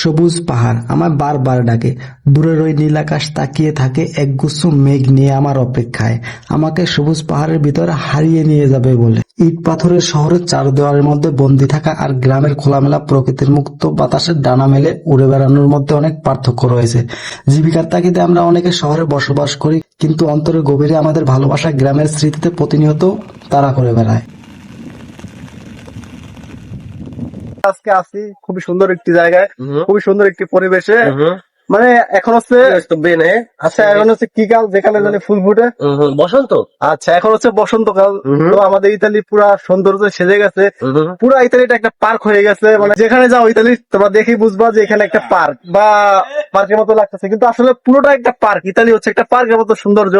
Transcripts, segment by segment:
সবুজ পাহাড়। আমার বারবার ডাকে দূরের ওই নীল আকাশ, তাকিয়ে থাকে একগুচ্ছ মেঘ নিয়ে আমার অপেক্ষায়। আমাকে সবুজ পাহাড়ের ভিতরে হারিয়ে নিয়ে যাবে বলে। ইট পাথরের শহরের চার দেওয়ালের মধ্যে বন্দি থাকা আর গ্রামের খোলামেলা প্রকৃতির মুক্ত বাতাসের ডানা মেলে উড়ে বেড়ানোর মধ্যে অনেক পার্থক্য রয়েছে। জীবিকার তাগিদে আমরা অনেকে শহরে বসবাস করি, কিন্তু অন্তরের গভীরে আমাদের ভালোবাসা গ্রামের স্মৃতিতে প্রতিনিয়ত তারা করে বেড়ায়। আজকে আসি খুবই সুন্দর একটি জায়গায়. খুবই সুন্দর একটি পরিবেশে. মানে এখন হচ্ছে bene, eh? আচ্ছা এখন হচ্ছে কি কাল যেখানে জানি ফুল ফুটে. বসন্ত আচ্ছা এখন হচ্ছে বসন্তকাল. তো আমাদের ইতালি পুরা সৌন্দর্য সেজে গেছে. পুরা ইতালিটা একটা পার্ক হয়ে গেছে মানে যেখানে যাও ইতালি তোমরা দেখেই বুঝবা যে এখানে একটা পার্ক বা পার্কের মতো লাগতেছে কিন্তু আসলে পুরোটা একটা পার্ক ইতালি হচ্ছে একটা পার্কের মতো সৌন্দর্য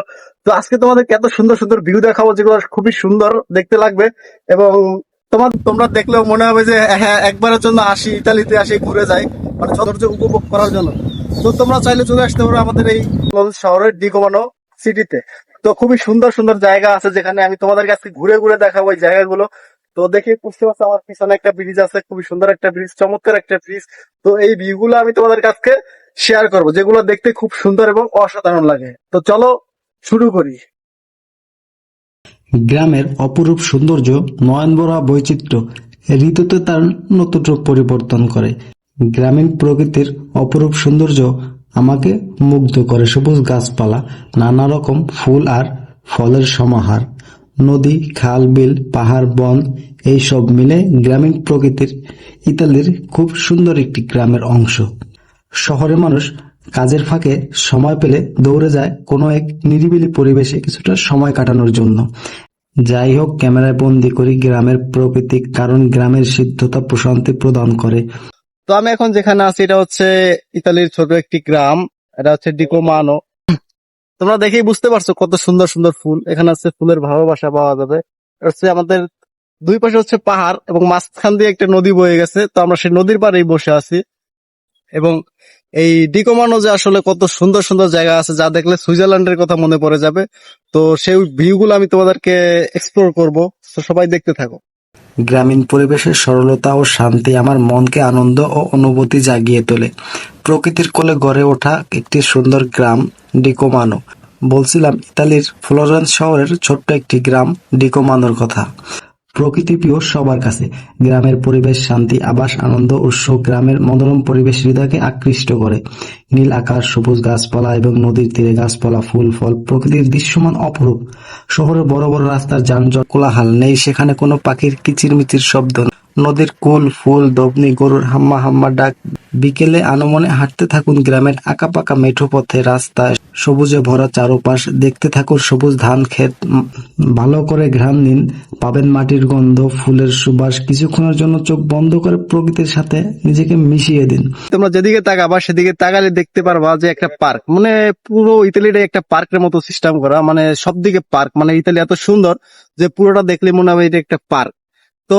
তো আজকে তোমাদেরকে এত সুন্দর সুন্দর ভিউ দেখাবো যেগুলো খুবই সুন্দর দেখতে লাগবে এবং তোমার তোমরা দেখলেও মনে হবে যে হ্যাঁ একবারের জন্য আসি, ইতালিতে আসি, ঘুরে যাই মানে সৌন্দর্য উপভোগ করার জন্য। তো তোমরা চাইলে চলে আসতে পারো আমাদের এই শহরের ডিকোমানো সিটিতে তো খুবই সুন্দর সুন্দর জায়গা আছে যেখানে আমি তোমাদের কাছে ঘুরে ঘুরে দেখাবো ওই জায়গাগুলো। তো দেখে বুঝতে পারছ আমার পিছনে একটা ব্রিজ আছে, খুবই সুন্দর একটা ব্রিজ চমৎকার একটা ব্রিজ তো এই ভিউ গুলো আমি তোমাদের কাছে শেয়ার করব, যেগুলো দেখতে খুব সুন্দর এবং অসাধারণ লাগে। তো চলো শুরু করি। গ্রামের অপরূপ সৌন্দর্য, নয়নবরা বৈচিত্র্য ঋতুতে তার নতুন রূপ পরিবর্তন করে। গ্রামীণ প্রকৃতির অপরূপ সৌন্দর্য আমাকে মুগ্ধ করে। সবুজ গাছপালা, নানা রকম ফুল আর ফলের সমাহার, নদী, খাল, বিল, পাহাড়, বন এই সব মিলে গ্রামীণ প্রকৃতির ইতালির খুব সুন্দর একটি গ্রামের অংশ। শহরের মানুষ কাজের ফাঁকে সময় পেলে দৌড়ে যায় কোনো এক নিরিবিলি পরিবেশে কিছুটা সময় কাটানোর জন্য। যাই হোক, ক্যামেরায় বন্দি করি গ্রামের প্রকৃতি কারণ গ্রামের সিদ্ধতা প্রশান্তি প্রদান করে। তো আমি এখন যেখানে আছি, এটা হচ্ছে ইতালির ছোট একটি গ্রাম। এটা হচ্ছে ডিকোমানো তোমরা দেখেই বুঝতে পারছ কত সুন্দর সুন্দর ফুল। এখানে হচ্ছে ফুলের ভালোবাসা পাওয়া যাবে। হচ্ছে আমাদের দুই পাশে হচ্ছে পাহাড় এবং মাঝখান দিয়ে একটা নদী বয়ে গেছে। তো আমরা সেই নদীর পাড়েই বসে আছি। এবং এই ডিকোমানো যে আসলে কত সুন্দর সুন্দর জায়গা আছে, যা দেখলে সুইজারল্যান্ডের কথা মনে পড়ে যাবে। তো সেই ভিউ গুলো আমি তোমাদেরকে এক্সপ্লোর করব। তো সবাই দেখতে থাকো। গ্রামীণ পরিবেশের সরলতা ও শান্তি আমার মনকে আনন্দ ও অনুভূতি জাগিয়ে তোলে। প্রকৃতির কোলে গড়ে ওঠা একটি সুন্দর গ্রাম, ডিকোমানো। বলছিলাম, ইতালির ফ্লোরেন্স শহরের ছোট্ট একটি গ্রাম, ডিকোমানোর কথা। প্রকৃতি প্রিয় সবার কাছে। গ্রামের পরিবেশ শান্তি, আবাস, আনন্দ উৎস গ্রামের মনোরম পরিবেশ হৃদয়কে আকৃষ্ট করে। নীল আকাশ, সবুজ গাছপালা এবং নদীর তীরে গাছপালা, ফুল, ফল প্রকৃতির দৃশ্যমান অপরূপ। শহরের বড় বড় রাস্তার যানজট, কোলাহাল নেই, সেখানে কোনো পাখির কিচিরমিচির শব্দ নদীর কুল, ফুল দবনি গরুর হাম্মা হাম্মা ডাক। বিকেলে আনমনে হাঁটতে থাকুন গ্রামের আঁকাপাকা মেঠো পথে, রাস্তায় সবুজে ভরা চারোপাশ। দেখতে থাকুন সবুজ ধান ক্ষেত। ভালো করে ঘ্রাণ নিন। পাবেন মাটির গন্ধ, ফুলের সুবাস। কিছুক্ষণের জন্য চোখ বন্ধ করে প্রকৃতির সাথে নিজেকে মিশিয়ে দিন। তোমরা যেদিকে তাকাবা, সেদিকে তাকালে দেখতে পারবা যে একটা পার্ক। মানে পুরো ইতালিটা একটা পার্কের মতো সিস্টেম করা। মানে সব দিকে পার্ক। মানে ইতালি এত সুন্দর যে পুরোটা দেখলে মনে হবে এটা একটা পার্ক। তো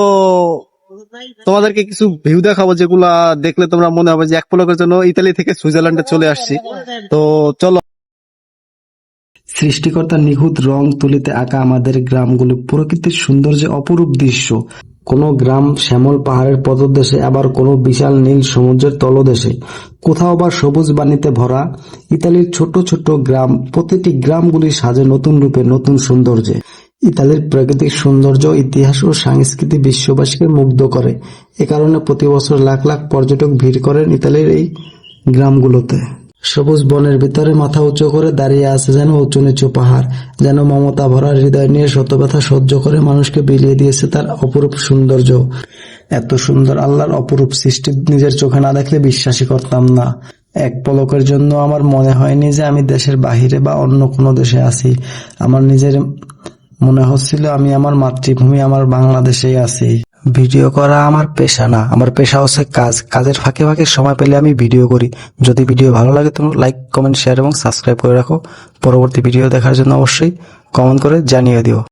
তোমাদেরকে কিছু ভিউ দেখাবো যেগুলা দেখলে তোমরা মনে হবে যে এক পলকের জন্য ইতালি থেকে সুইজারল্যান্ডে চলে আসছি। তো চলো। সৃষ্টিকর্তার নিখুঁত রং তুলিতে আঁকা আমাদের গ্রামগুলো প্রকৃতির সৌন্দর্যে অপরূপ দৃশ্য। কোনো গ্রাম শ্যামল পাহাড়ের পদদেশে, আবার কোনো বিশাল নীল সমুদ্রের তলদেশে। কোথাও বা সবুজ বাণীতে ভরা, ইতালির ছোট ছোট গ্রাম প্রতিটি গ্রামগুলি সাজে নতুন রূপে নতুন সৌন্দর্যে। ইতালির প্রাকৃতিক সৌন্দর্য, ইতিহাস ও সংস্কৃতি বিশ্ববাসীকে মুগ্ধ করে। এ কারণে প্রতি বছর লাখ লাখ পর্যটক ভিড় করেন ইতালির এই গ্রামগুলোতে। সবুজ বনের ভিতরে মাথা উঁচু করে দাঁড়িয়ে আছে যেন উঁচু নিচু পাহাড়, যেন মমতা ভরা হৃদয় নিয়ে শত ব্যথা সহ্য করে মানুষকে বিলিয়ে দিয়েছে তার অপরূপ সৌন্দর্য। এত সুন্দর আল্লাহর অপরূপ সৃষ্টি নিজের চোখে না দেখলে বিশ্বাসই করতাম না। এক পলকের জন্য আমার মনে হয়নি যে আমি দেশের বাহিরে বা অন্য কোনো দেশে আছি। আমার নিজের মনে হচ্ছিল আমি আমার মাতৃভূমি, আমার বাংলাদেশেই আছি। ভিডিও করা আমার পেশা না। আমার পেশা হচ্ছে কাজ। কাজের ফাঁকে ফাঁকে সময় পেলে আমি ভিডিও করি। যদি ভিডিও ভালো লাগে তুমি লাইক, কমেন্ট, শেয়ার এবং সাবস্ক্রাইব করে রাখো। পরবর্তী ভিডিও দেখার জন্য অবশ্যই কমেন্ট করে জানিয়ে দিও।